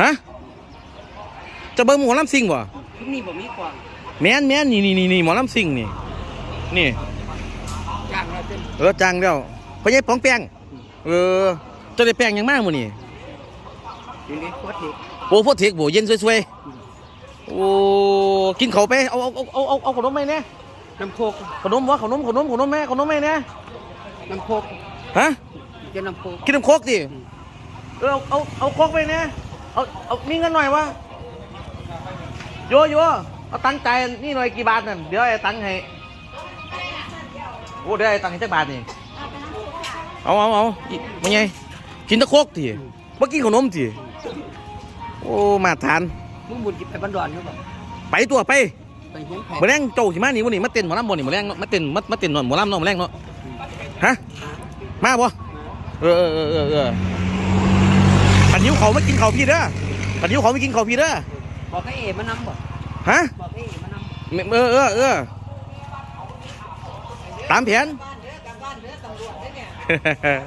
ฮะจะเบิ่งหมอลำซิงบ่ที่นี่บ่มีกวางแม่นแม่นนี่นี่นี่นี่หมอลำซิงนี่นี่จ้างเราเป็นเออจังแล้วพ่อใหญ่ปองแป้งเออเจะได้แป้งหยังมากมื้อนี่อยู่ในโคตรเด็กโอ้พวกเทกโบเย็นสวยๆโอ้กินเขาวไปเอาเอาเอาเอาเอาขนมไปเนี่ยน้ำโคกขนมวะขนมขนมขนมแม่ขนมแม่เนี่ยน้ำโคกฮะจะน้ำโคกกินน้ำโคกดิเออเอาเอาเอาโคกไปเนี่ย เอาเอามีเงินหน่อยวะโยโยเอาตังค์จ่ายนี่หน่อยกี่บาทนั่นเดี๋ยวไอ้ตังค์ให้โอ้เดี๋ยวไอ้ตังค์ให้จักบาทนี่เอาเอาเอาอีมันไงกินแตะโคกดิเมื่อกี้ขนมดิโอ้มาทานมึงบุญจิไปบันดอนหรือเปล่าไปตัวไปไปเห็นแผลมาแรงโจสิมานี่วันนี้มาเต้นหมอลำบ่นี่มาแรงเนาะมาเต้นมามาเต้นหนอนหมอลำเนาะมาแรงเนาะฮะมาบ่เออเออเออเออเออขันยิ้ว เขาไม่กินเขาวพี่เด้อขันยิ้วเขาไม่กินเขาวพี่เด้อบอกให้เอ๋มานำบ่ฮะบอกให้เอ๋มานำเออเออเออตามแผนบ้านเด้อกลับบ้านเด้อตำรวจเด้อเนี่ย